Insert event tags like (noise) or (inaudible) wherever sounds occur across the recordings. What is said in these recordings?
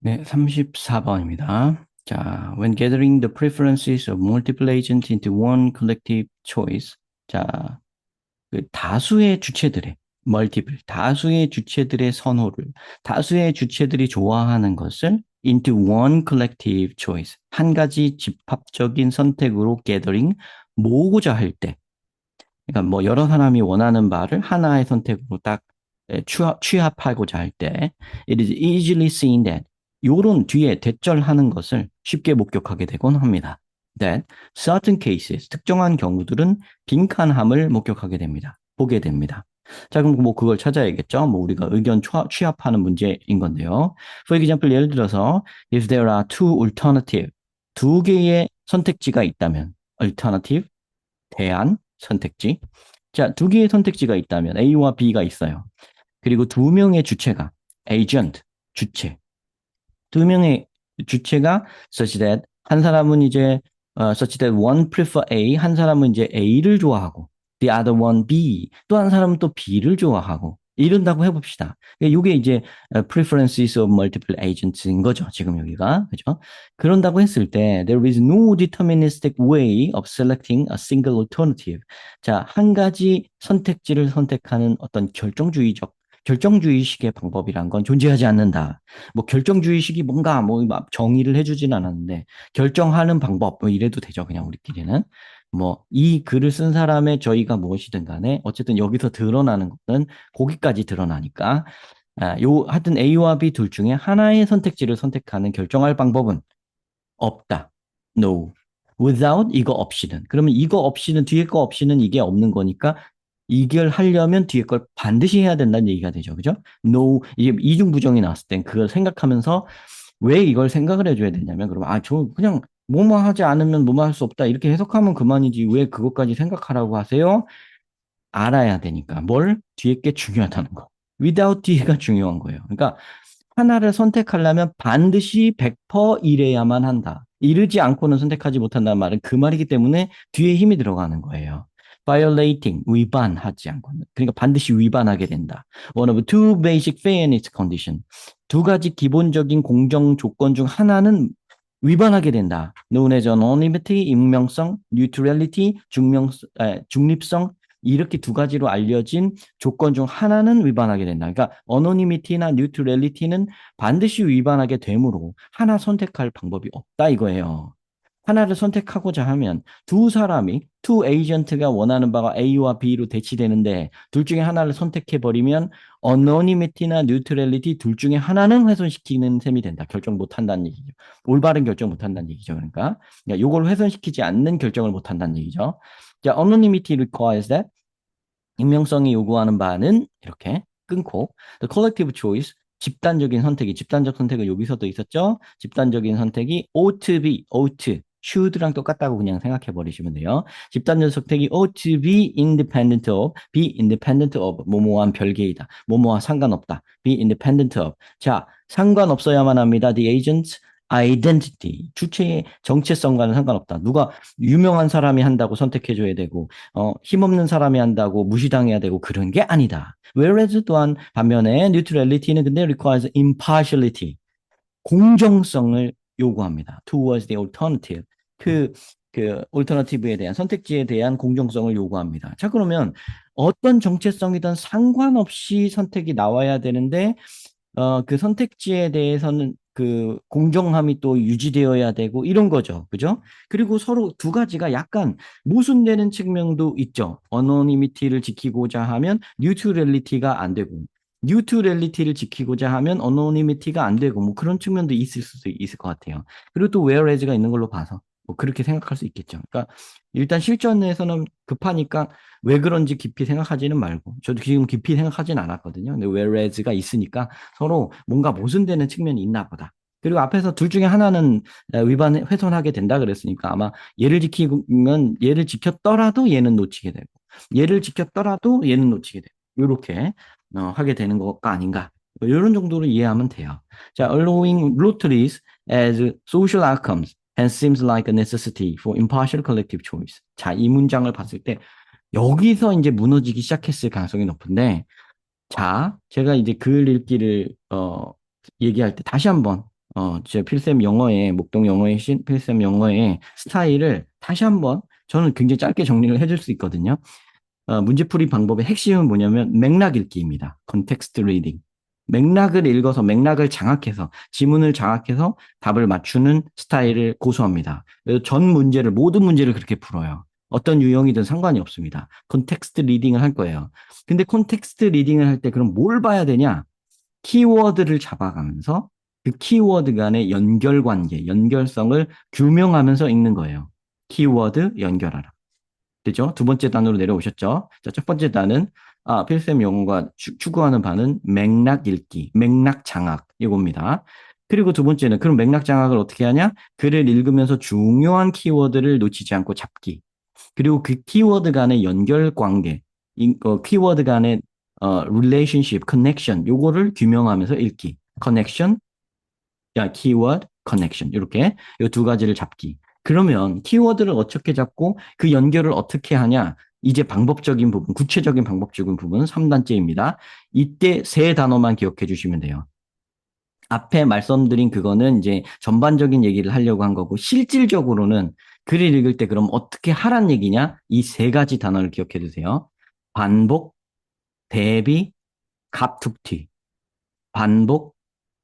네, 34번입니다. 자, when gathering the preferences of multiple agents into one collective choice. 자, 그 다수의 주체들의 multiple, 다수의 주체들의 선호를, 다수의 주체들이 좋아하는 것을 into one collective choice. 한 가지 집합적인 선택으로 gathering, 모으고자 할 때. 그러니까 뭐 여러 사람이 원하는 바를 하나의 선택으로 딱 취합, 취합하고자 할 때, it is easily seen that 요런 뒤에 대절하는 것을 쉽게 목격하게 되곤 합니다. That certain cases, 특정한 경우들은 빈칸함을 목격하게 됩니다. 보게 됩니다. 자, 그럼 뭐 그걸 찾아야겠죠? 뭐 우리가 의견 취합하는 문제인 건데요. For example, 예를 들어서 if there are two alternative, 두 개의 선택지가 있다면 alternative, 대안, 선택지. 자, 두 개의 선택지가 있다면 A와 B가 있어요. 그리고 두 명의 주체가 agent, 주체. 두 명의 주체가 such that 한 사람은 이제 uh, such that one prefer A, 한 사람은 이제 A를 좋아하고 the other one B, 또 한 사람은 또 B를 좋아하고 이런다고 해봅시다. 이게 이제 preferences of multiple agents인 거죠. 지금 여기가 그죠? 그런다고 했을 때 there is no deterministic way of selecting a single alternative. 자, 한 가지 선택지를 선택하는 어떤 결정주의적 결정주의식의 방법이란 건 존재하지 않는다. 뭐 결정주의식이 뭔가 뭐 정의를 해주진 않았는데 결정하는 방법 뭐 이래도 되죠. 그냥 우리끼리는 뭐 이 글을 쓴 사람의 저희가 무엇이든 간에 어쨌든 여기서 드러나는 것은 거기까지 드러나니까 아, 요 하여튼 A와 B 둘 중에 하나의 선택지를 선택하는 결정할 방법은 없다. No. without 이거 없이는 그러면 이거 없이는 뒤에 거 없이는 이게 없는 거니까 이걸 하려면 뒤에 걸 반드시 해야 된다는 얘기가 되죠. 그죠? no, 이게 이중 부정이 나왔을 땐 그걸 생각하면서 왜 이걸 생각을 해줘야 되냐면, 그러면, 아, 저 그냥 뭐뭐 하지 않으면 뭐뭐 할 수 없다. 이렇게 해석하면 그만이지. 왜 그것까지 생각하라고 하세요? 알아야 되니까. 뭘? 뒤에 게 중요하다는 거. without 뒤가 중요한 거예요. 그러니까 하나를 선택하려면 반드시 100% 이래야만 한다. 이르지 않고는 선택하지 못한다는 말은 그 말이기 때문에 뒤에 힘이 들어가는 거예요. Violating 위반하지 않고는 그러니까 반드시 위반하게 된다. One of two basic fairness condition 두 가지 기본적인 공정 조건 중 하나는 위반하게 된다. known as anonymity 익명성, neutrality 중명 에, 중립성 이렇게 두 가지로 알려진 조건 중 하나는 위반하게 된다. 그러니까 anonymity나 neutrality는 반드시 위반하게 되므로 하나 선택할 방법이 없다 이거예요. 하나를 선택하고자 하면 두 사람이 투 에이전트가 원하는 바가 A와 B로 대치되는데 둘 중에 하나를 선택해 버리면 어노니미티나 뉴트럴리티 둘 중에 하나는 훼손시키는 셈이 된다. 결정 못 한다는 얘기죠. 올바른 결정 못 한다는 얘기죠. 그러니까 이걸 훼손시키지 않는 결정을 못 한다는 얘기죠. 자, anonymity requires that 익명성이 요구하는 바는 이렇게 끊고 the collective choice 집단적인 선택이 집단적 선택은 여기서도 있었죠. 집단적인 선택이 ought to be ought should랑 똑같다고 그냥 생각해 버리시면 돼요. 집단적 선택이 ought to be independent of, be independent of, 뭐뭐한 별개이다. 뭐뭐와 상관없다. be independent of. 자, 상관없어야만 합니다. The agent's identity. 주체의 정체성과는 상관없다. 누가 유명한 사람이 한다고 선택해줘야 되고, 어, 힘없는 사람이 한다고 무시당해야 되고, 그런 게 아니다. Whereas 또한 반면에 neutrality는 근데 requires impartiality. 공정성을 요구합니다. towards the alternative. 그, 그, 올터너티브에 대한 선택지에 대한 공정성을 요구합니다. 자, 그러면 어떤 정체성이든 상관없이 선택이 나와야 되는데, 어, 그 선택지에 대해서는 그 공정함이 또 유지되어야 되고 이런 거죠. 그죠? 그리고 서로 두 가지가 약간 모순되는 측면도 있죠. 어노니미티를 지키고자 하면 뉴트럴리티가 안 되고 뉴트럴리티를 지키고자 하면 어노니미티가 안 되고 뭐 그런 측면도 있을 수도 있을 것 같아요. 그리고 또 whereas가 있는 걸로 봐서 뭐 그렇게 생각할 수 있겠죠. 그러니까 일단 실전에서는 급하니까 왜 그런지 깊이 생각하지는 말고 저도 지금 깊이 생각하진 않았거든요. 근데 whereas가 있으니까 서로 뭔가 모순되는 측면이 있나 보다. 그리고 앞에서 둘 중에 하나는 위반 훼손하게 된다 그랬으니까 아마 얘를 지키면 얘를 지켰더라도 얘는 놓치게 되고 얘를 지켰더라도 얘는 놓치게 되고 이렇게 어, 하게 되는 것가 아닌가. 이런 정도로 이해하면 돼요. 자, allowing lotteries as social outcomes and seems like a necessity for impartial collective choice. 자, 이 문장을 봤을 때 여기서 이제 무너지기 시작했을 가능성이 높은데, 자, 제가 이제 글 읽기를 어, 얘기할 때 다시 한번 어, 제 필쌤 영어의, 목동 영어의 신, 필쌤 영어의 스타일을 다시 한번 저는 굉장히 짧게 정리를 해줄 수 있거든요. 어, 문제풀이 방법의 핵심은 뭐냐면 맥락 읽기입니다. context reading. 맥락을 읽어서 맥락을 장악해서 지문을 장악해서 답을 맞추는 스타일을 고수합니다. 전 문제를 모든 문제를 그렇게 풀어요. 어떤 유형이든 상관이 없습니다. 컨텍스트 리딩을 할 거예요. 근데 컨텍스트 리딩을 할 때 그럼 뭘 봐야 되냐? 키워드를 잡아가면서 그 키워드 간의 연결 관계, 연결성을 규명하면서 읽는 거예요. 키워드 연결하라. 되죠? 두 번째 단으로 내려오셨죠? 자, 첫 번째 단은 아, 필쌤 용어가 추구하는 바는 맥락 읽기, 맥락 장악 이겁니다. 그리고 두 번째는 그럼 맥락 장악을 어떻게 하냐? 글을 읽으면서 중요한 키워드를 놓치지 않고 잡기. 그리고 그 키워드 간의 연결 관계, 어, 키워드 간의 어, relationship, connection 요거를 규명하면서 읽기. connection, 야, keyword, connection 이렇게 이 두 가지를 잡기. 그러면 키워드를 어떻게 잡고 그 연결을 어떻게 하냐? 이제 방법적인 부분, 구체적인 방법적인 부분은 3단째입니다. 이때 세 단어만 기억해 주시면 돼요. 앞에 말씀드린 그거는 이제 전반적인 얘기를 하려고 한 거고 실질적으로는 글을 읽을 때 그럼 어떻게 하란 얘기냐? 이 세 가지 단어를 기억해 두세요. 반복, 대비, 갑툭튀. 반복,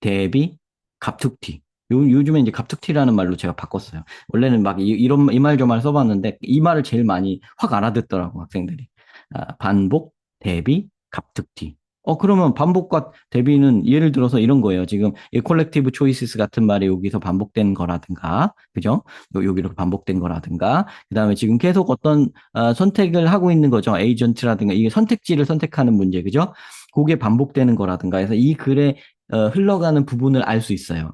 대비, 갑툭튀. 요, 요즘에 이제 갑툭튀라는 말로 제가 바꿨어요. 원래는 막 이, 이런 이 말 저 말 써봤는데 이 말을 제일 많이 확 알아듣더라고 학생들이. 아, 반복, 대비, 갑툭튀. 어 그러면 반복과 대비는 예를 들어서 이런 거예요. 지금 이 콜렉티브 초이시스 같은 말이 여기서 반복된 거라든가, 그죠? 여기로 반복된 거라든가, 그 다음에 지금 계속 어떤 어, 선택을 하고 있는 거죠. 에이전트라든가 이게 선택지를 선택하는 문제, 그죠? 그게 반복되는 거라든가 해서 이 글에 어, 흘러가는 부분을 알 수 있어요.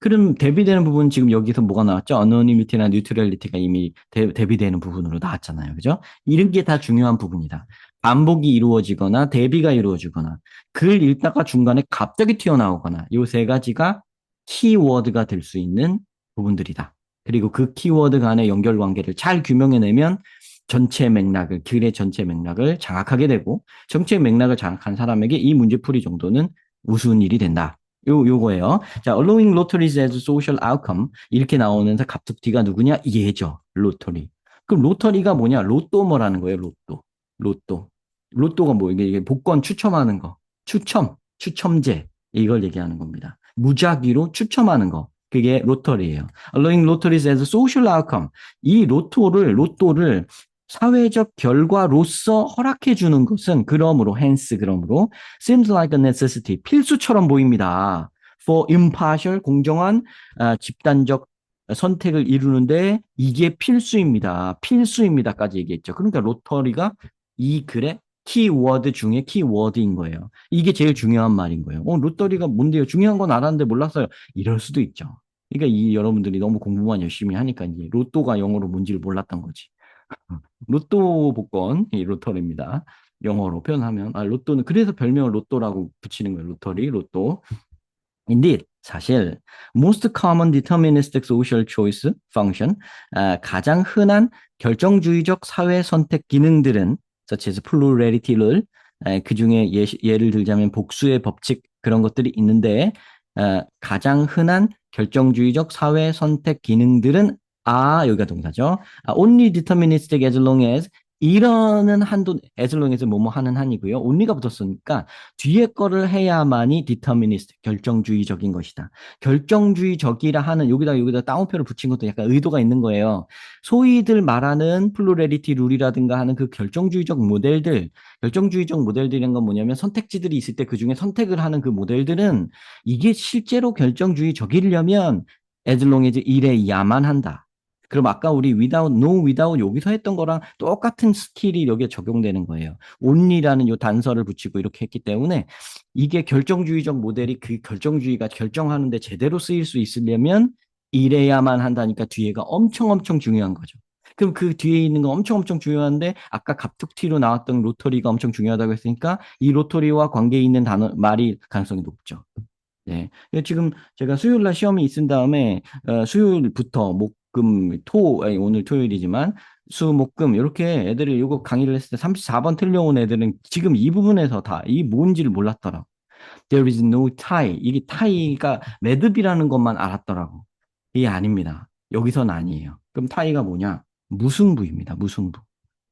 그럼 대비되는 부분 지금 여기서 뭐가 나왔죠? 어노니미티나 뉴트럴리티가 이미 대, 대비되는 부분으로 나왔잖아요. 그죠? 이런 게 다 중요한 부분이다. 반복이 이루어지거나 대비가 이루어지거나 글 읽다가 중간에 갑자기 튀어나오거나 이세 가지가 키워드가 될 수 있는 부분들이다. 그리고 그 키워드 간의 연결 관계를 잘 규명해내면 전체 맥락을, 글의 전체 맥락을 장악하게 되고 전체 맥락을 장악한 사람에게 이 문제풀이 정도는 우스운 일이 된다. 요, 요거예요. 자, allowing lotteries as social outcome. 이렇게 나오면서 갑툭튀가 누구냐? 얘죠. 로터리. 그럼 로터리가 뭐냐? 로또 뭐라는 거예요? 로또. 로또. 로또가 뭐, 이게, 이게 복권 추첨하는 거. 추첨. 추첨제. 이걸 얘기하는 겁니다. 무작위로 추첨하는 거. 그게 로터리예요. allowing lotteries as social outcome. 이 로또를, 로또를 사회적 결과로서 허락해 주는 것은 그러므로 hence 그러므로 seems like a necessity 필수처럼 보입니다. for impartial 공정한 아, 집단적 선택을 이루는데 이게 필수입니다. 필수입니다까지 얘기했죠. 그러니까 로터리가 이 글의 키워드 중에 키워드인 거예요. 이게 제일 중요한 말인 거예요. 어, 로터리가 뭔데요? 중요한 건 알았는데 몰랐어요. 이럴 수도 있죠. 그러니까 이 여러분들이 너무 공부만 열심히 하니까 이제 로또가 영어로 뭔지를 몰랐던 거지. 로또 복권, 이 로터리입니다. 영어로 표현하면, 아, 로또는 그래서 별명을 로또라고 붙이는 거예요. 로터리, 로또. Indeed, 사실 most common deterministic social choice function 아, 가장 흔한 결정주의적 사회 선택 기능들은 such as plurality를 아, 그 중에 예, 예를 들자면 복수의 법칙 그런 것들이 있는데 아, 가장 흔한 결정주의적 사회 선택 기능들은 아, 여기가 동사죠. 아, only deterministic as long as 이러는 한도 as long as 뭐뭐 하는 한이고요. only가 붙었으니까 뒤에 거를 해야만이 deterministic 결정주의적인 것이다. 결정주의적이라 하는 여기다 여기다 따옴표를 붙인 것도 약간 의도가 있는 거예요. 소위들 말하는 플루레리티 룰이라든가 하는 그 결정주의적 모델들, 결정주의적 모델들이란 건 뭐냐면 선택지들이 있을 때 그 중에 선택을 하는 그 모델들은 이게 실제로 결정주의적이려면 as long as 이래야만 한다. 그럼 아까 우리 without, no, without 여기서 했던 거랑 똑같은 스킬이 여기에 적용되는 거예요. only라는 요 단서를 붙이고 이렇게 했기 때문에 이게 결정주의적 모델이 그 결정주의가 결정하는데 제대로 쓰일 수 있으려면 이래야만 한다니까 뒤에가 엄청 엄청 중요한 거죠. 그럼 그 뒤에 있는 거 엄청 엄청 중요한데 아까 갑툭튀로 나왔던 로터리가 엄청 중요하다고 했으니까 이 로터리와 관계 있는 단어 말이 가능성이 높죠. 네. 지금 제가 수요일 날 시험이 있은 다음에 어, 수요일부터 목, 금, 토, 아니, 오늘 토요일이지만 수, 목, 금 이렇게 애들이 이거 강의를 했을 때 34번 틀려온 애들은 지금 이 부분에서 다 이 뭔지를 몰랐더라. There is no tie. 이게 tie가 매듭이라는 것만 알았더라고. 이게 아닙니다. 여기선 아니에요. 그럼 tie가 뭐냐? 무승부입니다. 무승부.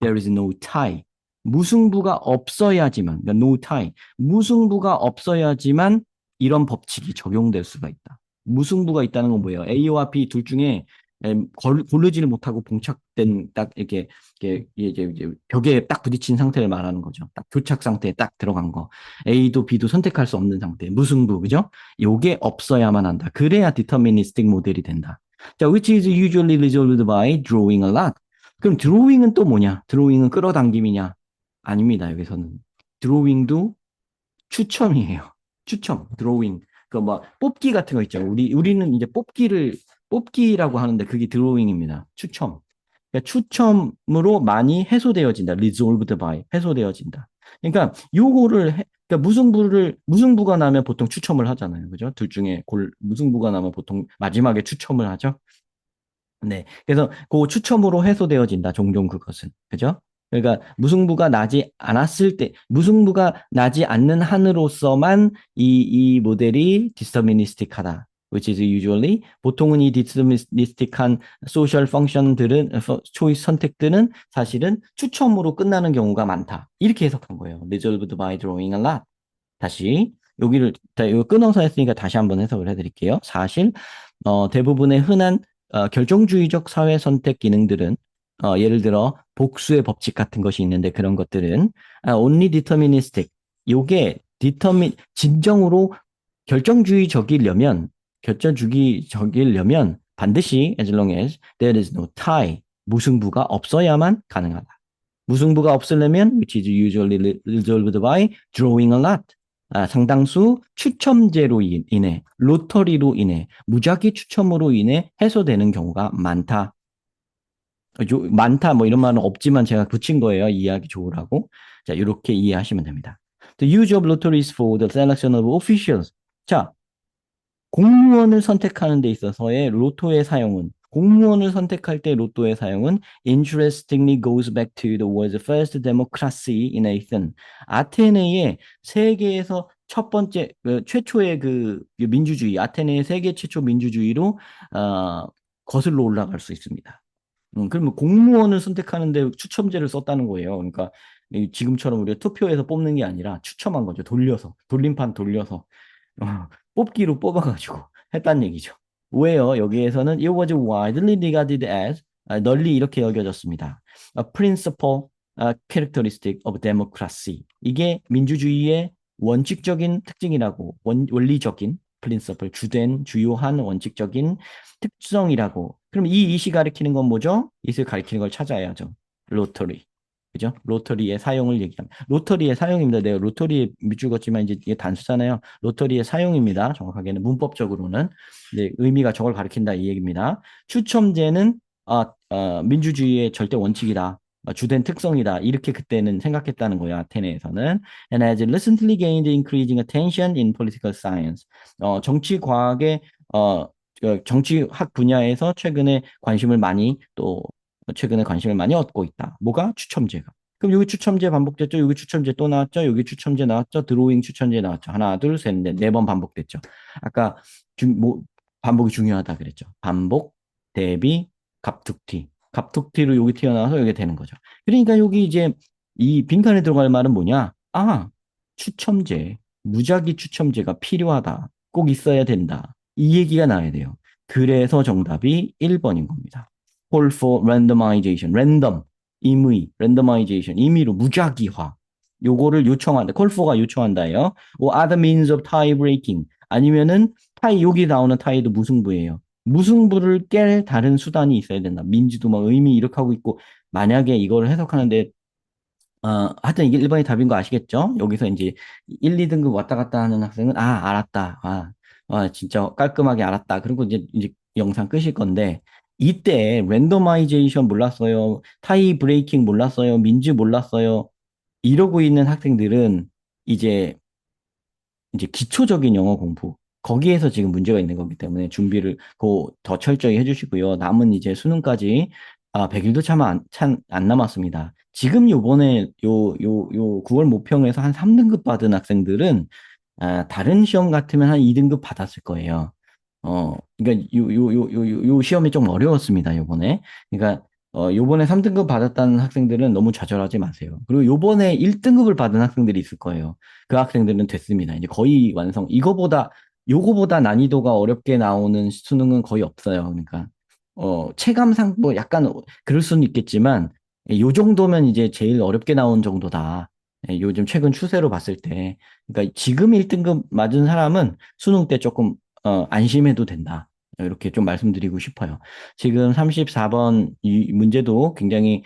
There is no tie. 무승부가 없어야지만, 그러니까 no tie. 무승부가 없어야지만 이런 법칙이 적용될 수가 있다. 무승부가 있다는 건 뭐예요? A와 B 둘 중에 고르지를 못하고 봉착된 딱 이렇게, 이렇게 이제, 벽에 딱 부딪힌 상태를 말하는 거죠. 딱 교착 상태에 딱 들어간 거. A도 B도 선택할 수 없는 상태. 무승부, 그죠? 요게 없어야만 한다. 그래야 deterministic 모델이 된다. 자, which is usually resolved by drawing a lot. 그럼 drawing은 또 뭐냐? drawing은 끌어당김이냐? 아닙니다. 여기서는. drawing도 추첨이에요. 추첨, 드로잉. 그뭐 뽑기 같은 거 있죠. 우리 우리는 이제 뽑기를 뽑기라고 하는데 그게 드로잉입니다. 추첨. 그러니까 추첨으로 많이 해소되어진다. resolved by 해소되어진다. 그러니까 요거를 해- 그러니까 무승부를 무승부가 나면 보통 추첨을 하잖아요. 그죠? 둘 중에 골 무승부가 나면 보통 마지막에 추첨을 하죠. 네. 그래서 그 추첨으로 해소되어진다. 종종 그것은. 그죠? 그러니까 무승부가 나지 않았을 때, 무승부가 나지 않는 한으로서만 이, 이 모델이 디터미니스틱하다. which is usually 보통은 이 디터미니스틱한 소셜 펑션들은 초이스 선택들은 사실은 추첨으로 끝나는 경우가 많다. 이렇게 해석한 거예요. resolved by drawing a lot. 다시 여기를 다 이거 끊어서 했으니까 다시 한번 해석을 해 드릴게요. 사실 어, 대부분의 흔한 어, 결정주의적 사회 선택 기능들은 어, 예를 들어 복수의 법칙 같은 것이 있는데 그런 것들은 아, only deterministic 요게 determin 진정으로 결정주의적이려면 결정주의적이려면 반드시 as long as there is no tie 무승부가 없어야만 가능하다. 무승부가 없으려면 which is usually resolved by drawing a lot 아, 상당수 추첨제로 인- 인해, 로터리로 인해, 무작위 추첨으로 인해 해소되는 경우가 많다. 어, 요- 많다, 뭐 이런 말은 없지만 제가 붙인 거예요. 이해하기 좋으라고. 자, 이렇게 이해하시면 됩니다. The use of lotteries for the selection of officials. 자, 공무원을 선택하는 데 있어서의 로또의 사용은 공무원을 선택할 때 로또의 사용은 interestingly goes back to the world's first democracy in Athens. 아테네의 세계에서 첫 번째 그 최초의 그 민주주의 아테네의 세계 최초 민주주의로 어, 거슬러 올라갈 수 있습니다. 음, 그러면 공무원을 선택하는데 추첨제를 썼다는 거예요. 그러니까 이 지금처럼 우리가 투표해서 뽑는 게 아니라 추첨한 거죠. 돌려서 돌림판 돌려서 어, (laughs) 뽑기로 뽑아가지고 (laughs) 했단 얘기죠. 왜요? 여기에서는 it was widely regarded as 아, 널리 이렇게 여겨졌습니다. A principal 아, characteristic of democracy. 이게 민주주의의 원칙적인 특징이라고 원, 원리적인 principle 주된 주요한 원칙적인 특성이라고. 그럼 이 이시 가리키는 건 뭐죠? 이를 가리키는 걸 찾아야죠. 로터리. 그죠? 로터리의 사용을 얘기합니다. 로터리의 사용입니다. 내가 로터리에 밑줄 걷지만 이제 이게 단수잖아요. 로터리의 사용입니다. 정확하게는 문법적으로는 네, 의미가 저걸 가리킨다 이 얘기입니다. 추첨제는 아, 아, 민주주의의 절대 원칙이다. 아, 주된 특성이다. 이렇게 그때는 생각했다는 거예요. 아테네에서는. And has recently gained increasing attention in political science. 어, 정치 과학의 어, 어, 정치학 분야에서 최근에 관심을 많이 또 최근에 관심을 많이 얻고 있다. 뭐가? 추첨제가. 그럼 여기 추첨제 반복됐죠? 여기 추첨제 또 나왔죠? 여기 추첨제 나왔죠? 드로잉 추첨제 나왔죠? 하나, 둘, 셋, 넷, 네 번 반복됐죠? 아까 중, 뭐, 반복이 중요하다 그랬죠? 반복, 대비, 갑툭튀. 갑툭튀로 여기 튀어나와서 여기 되는 거죠. 그러니까 여기 이제 이 빈칸에 들어갈 말은 뭐냐? 아, 추첨제, 무작위 추첨제가 필요하다. 꼭 있어야 된다. 이 얘기가 나와야 돼요. 그래서 정답이 1번인 겁니다. call for randomization, 랜덤, 임의, randomization, 임의로 무작위화. 요거를 요청한다. call for가 요청한다예요. or other means of tie breaking. 아니면은 타이 여기 나오는 타이도 무승부예요. 무승부를 깰 다른 수단이 있어야 된다. 민지도 막 의미 이렇게 하고 있고 만약에 이거를 해석하는데 어, 하여튼 이게 1번이 답인 거 아시겠죠? 여기서 이제 1, 2등급 왔다 갔다 하는 학생은 아, 알았다. 아, 아, 진짜 깔끔하게 알았다. 그리고 이제 이제 영상 끄실 건데 이때 랜더마이제이션 몰랐어요. 타이 브레이킹 몰랐어요. 민지 몰랐어요. 이러고 있는 학생들은 이제 이제 기초적인 영어 공부 거기에서 지금 문제가 있는 거기 때문에 준비를 그더 철저히 해주시고요. 남은 이제 수능까지 아, 100일도 참 안, 참 안 남았습니다. 지금 요번에 요, 요, 요 9월 모평에서 한 3등급 받은 학생들은 아, 다른 시험 같으면 한 2등급 받았을 거예요. 어, 그러니까 요, 요, 요, 요, 요 요 시험이 좀 어려웠습니다, 요번에. 그러니까, 어, 요번에 3등급 받았다는 학생들은 너무 좌절하지 마세요. 그리고 요번에 1등급을 받은 학생들이 있을 거예요. 그 학생들은 됐습니다. 이제 거의 완성. 이거보다, 요거보다 난이도가 어렵게 나오는 수능은 거의 없어요. 그러니까, 어, 체감상 뭐 약간 그럴 수는 있겠지만, 요 정도면 이제 제일 어렵게 나온 정도다. 예, 요즘 최근 추세로 봤을 때. 그러니까 지금 1등급 맞은 사람은 수능 때 조금 어, 안심해도 된다. 이렇게 좀 말씀드리고 싶어요. 지금 34번 이 문제도 굉장히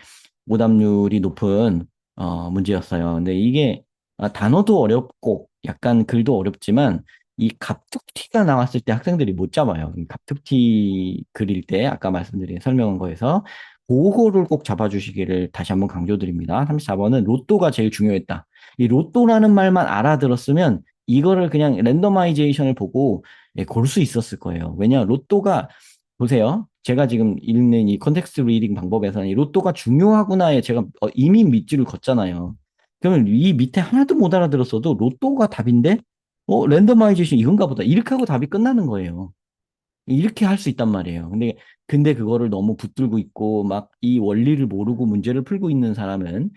오답률이 높은 어, 문제였어요. 근데 이게 아, 단어도 어렵고 약간 글도 어렵지만 이 갑툭튀가 나왔을 때 학생들이 못 잡아요. 이 갑툭튀 그릴 때 아까 말씀드린 설명한 거에서 그거를 꼭 잡아주시기를 다시 한번 강조드립니다. 34번은 로또가 제일 중요했다. 이 로또라는 말만 알아들었으면 이거를 그냥 랜더마이제이션을 보고 예, 골 수 있었을 거예요. 왜냐, 로또가, 보세요. 제가 지금 읽는 이 컨텍스트 리딩 방법에서는 이 로또가 중요하구나에 제가 어, 이미 밑줄을 걷잖아요. 그러면 이 밑에 하나도 못 알아들었어도 로또가 답인데, 어, 랜더마이제이션 이건가 보다. 이렇게 하고 답이 끝나는 거예요. 이렇게 할 수 있단 말이에요. 근데, 근데 그거를 너무 붙들고 있고, 막 이 원리를 모르고 문제를 풀고 있는 사람은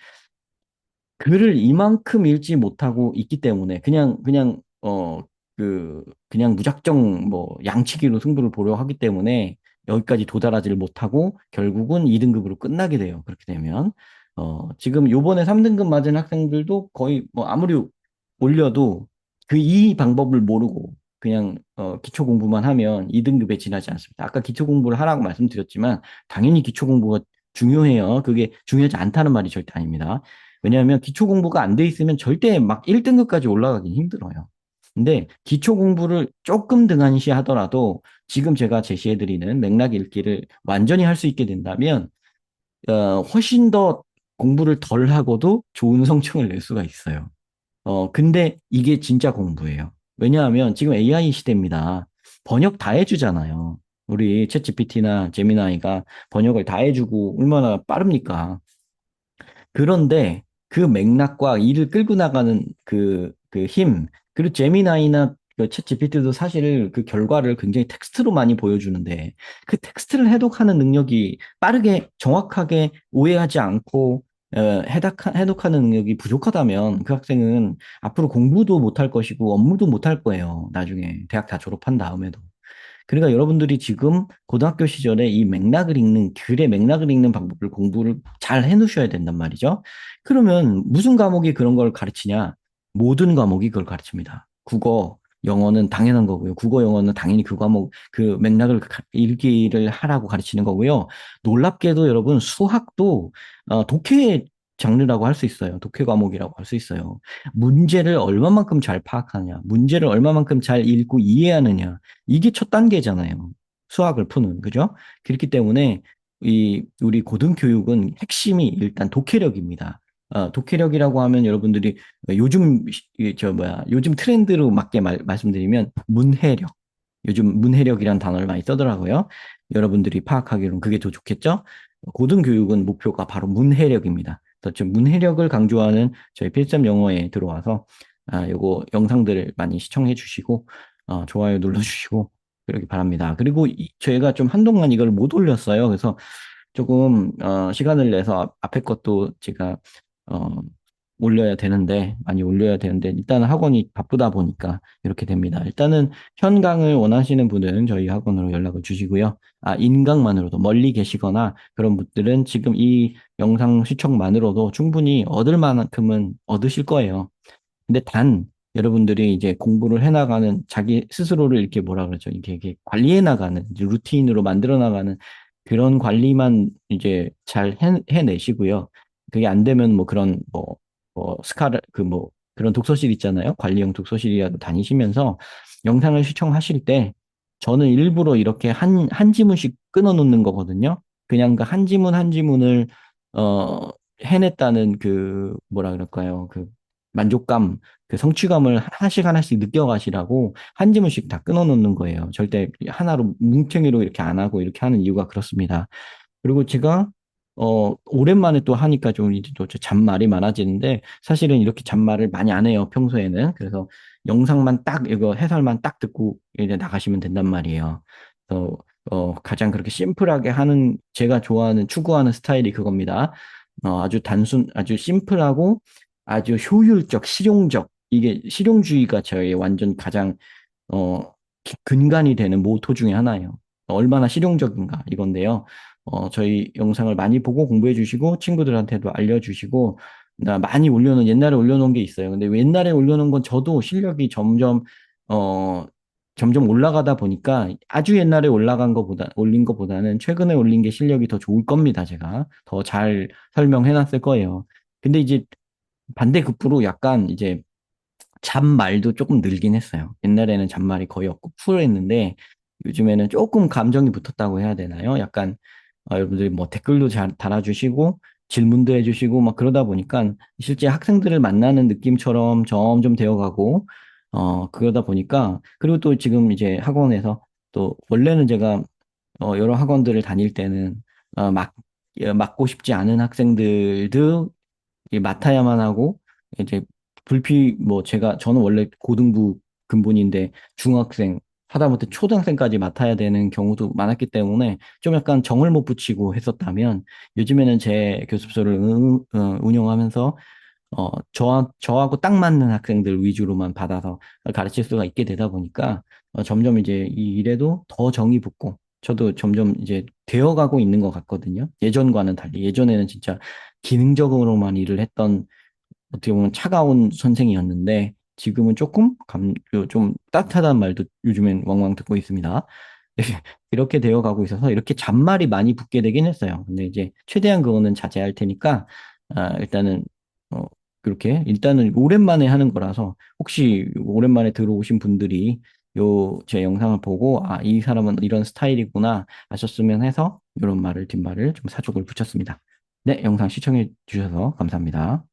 글을 이만큼 읽지 못하고 있기 때문에 그냥 그냥 어 그 그냥 무작정 뭐 양치기로 승부를 보려 하기 때문에 여기까지 도달하지를 못하고 결국은 2등급으로 끝나게 돼요. 그렇게 되면 어 지금 요번에 3등급 맞은 학생들도 거의 뭐 아무리 올려도 그 이 방법을 모르고 그냥 어 기초 공부만 하면 2등급에 지나지 않습니다. 아까 기초 공부를 하라고 말씀드렸지만 당연히 기초 공부가 중요해요. 그게 중요하지 않다는 말이 절대 아닙니다. 왜냐하면 기초 공부가 안 돼 있으면 절대 막 1등급까지 올라가기 힘들어요. 근데 기초 공부를 조금 등한시 하더라도 지금 제가 제시해드리는 맥락 읽기를 완전히 할 수 있게 된다면 어, 훨씬 더 공부를 덜 하고도 좋은 성적을 낼 수가 있어요. 어, 근데 이게 진짜 공부예요. 왜냐하면 지금 AI 시대입니다. 번역 다 해주잖아요. 우리 챗GPT나 제미나이가 번역을 다 해주고 얼마나 빠릅니까? 그런데 그 맥락과 이를 끌고 나가는 그, 그 힘, 그리고 제미나이나 그 챗GPT도 사실 그 결과를 굉장히 텍스트로 많이 보여주는데 그 텍스트를 해독하는 능력이 빠르게 정확하게 오해하지 않고 어, 해독하, 해독하는 능력이 부족하다면 그 학생은 앞으로 공부도 못할 것이고 업무도 못할 거예요. 나중에 대학 다 졸업한 다음에도. 그러니까 여러분들이 지금 고등학교 시절에 이 맥락을 읽는, 글의 맥락을 읽는 방법을 공부를 잘 해놓으셔야 된단 말이죠. 그러면 무슨 과목이 그런 걸 가르치냐? 모든 과목이 그걸 가르칩니다. 국어, 영어는 당연한 거고요. 국어, 영어는 당연히 그 과목, 그 맥락을 읽기를 하라고 가르치는 거고요. 놀랍게도 여러분, 수학도 어, 독해 장르라고 할 수 있어요. 독해 과목이라고 할 수 있어요. 문제를 얼마만큼 잘 파악하냐, 문제를 얼마만큼 잘 읽고 이해하느냐, 이게 첫 단계잖아요. 수학을 푸는, 그죠? 그렇기 때문에 이 우리 고등교육은 핵심이 일단 독해력입니다. 어, 독해력이라고 하면 여러분들이 요즘 저 뭐야 요즘 트렌드로 맞게 말, 말씀드리면 문해력 요즘 문해력이라는 단어를 많이 쓰더라고요. 여러분들이 파악하기로는 그게 더 좋겠죠? 고등교육은 목표가 바로 문해력입니다. 좀 문해력을 강조하는 저희 필점 영어에 들어와서 아, 요거 영상들을 많이 시청해 주시고 어, 좋아요 눌러 주시고 그러기 바랍니다. 그리고 이, 저희가 좀 한동안 이걸 못 올렸어요. 그래서 조금 어, 시간을 내서 앞에 것도 제가 어, 올려야 되는데 많이 올려야 되는데 일단 학원이 바쁘다 보니까 이렇게 됩니다. 일단은 현강을 원하시는 분은 저희 학원으로 연락을 주시고요. 아 인강만으로도 멀리 계시거나 그런 분들은 지금 이 영상 시청만으로도 충분히 얻을 만큼은 얻으실 거예요. 근데 단 여러분들이 이제 공부를 해나가는 자기 스스로를 이렇게 뭐라 그러죠? 이렇게, 이렇게 관리해 나가는 루틴으로 만들어 나가는 그런 관리만 이제 잘 해, 해내시고요. 그게 안 되면 뭐 그런 뭐, 뭐 스카르 그 뭐 그런 독서실 있잖아요. 관리형 독서실이라도 다니시면서 영상을 시청하실 때 저는 일부러 이렇게 한, 한 지문씩 끊어 놓는 거거든요. 그냥 그 한 지문 한 지문을 어 해냈다는 그 뭐라 그럴까요? 그 만족감, 그 성취감을 하나씩 하나씩 느껴가시라고 한 지문씩 다 끊어 놓는 거예요. 절대 하나로 뭉탱이로 이렇게 안 하고 이렇게 하는 이유가 그렇습니다. 그리고 제가 어, 오랜만에 또 하니까 좀 이제 또 잔말이 많아지는데 사실은 이렇게 잔말을 많이 안 해요, 평소에는. 그래서 영상만 딱 이거 해설만 딱 듣고 이제 나가시면 된단 말이에요. 그래서 어, 가장 그렇게 심플하게 하는 제가 좋아하는 추구하는 스타일이 그겁니다. 어, 아주 단순, 아주 심플하고 아주 효율적, 실용적 이게 실용주의가 저의 완전 가장 어, 기- 근간이 되는 모토 중에 하나예요. 얼마나 실용적인가 이건데요. 어, 저희 영상을 많이 보고 공부해 주시고 친구들한테도 알려주시고 나 많이 올려놓은 옛날에 올려놓은 게 있어요. 근데 옛날에 올려놓은 건 저도 실력이 점점 어 점점 올라가다 보니까 아주 옛날에 올라간 거보다 올린 거보다는 최근에 올린 게 실력이 더 좋을 겁니다. 제가 더 잘 설명해 놨을 거예요. 근데 이제 반대급부로 약간 이제 잡말도 조금 늘긴 했어요. 옛날에는 잡말이 거의 없고 쿨했는데 요즘에는 조금 감정이 붙었다고 해야 되나요? 약간 어, 여러분들이 뭐 댓글도 잘 달아주시고 질문도 해주시고 막 그러다 보니까 실제 학생들을 만나는 느낌처럼 점점 되어가고 어 그러다 보니까 그리고 또 지금 이제 학원에서 또 원래는 제가 어 여러 학원들을 다닐 때는 어, 막 어, 맡고 싶지 않은 학생들도 이 맡아야만 하고 이제 불필 뭐 제가 저는 원래 고등부 근본인데 중학생 하다못해 초등학생까지 맡아야 되는 경우도 많았기 때문에 좀 약간 정을 못 붙이고 했었다면 요즘에는 제 교습소를 운- 어, 운영하면서 어, 저, 저하고 딱 맞는 학생들 위주로만 받아서 가르칠 수가 있게 되다 보니까 어, 점점 이제 이 일에도 더 정이 붙고 저도 점점 이제 되어가고 있는 것 같거든요. 예전과는 달리 예전에는 진짜 기능적으로만 일을 했던 어떻게 보면 차가운 선생이었는데 지금은 조금 감, 좀 따뜻하다는 말도 요즘엔 왕왕 듣고 있습니다. (laughs) 이렇게 되어 가고 있어서 이렇게 잔말이 많이 붙게 되긴 했어요. 근데 이제 최대한 그거는 자제할 테니까 아, 일단은 어, 그렇게 일단은 오랜만에 하는 거라서 혹시 오랜만에 들어오신 분들이 요 제 영상을 보고 아, 이 사람은 이런 스타일이구나 하셨으면 해서 이런 말을 뒷말을 좀 사족을 붙였습니다. 네, 영상 시청해 주셔서 감사합니다.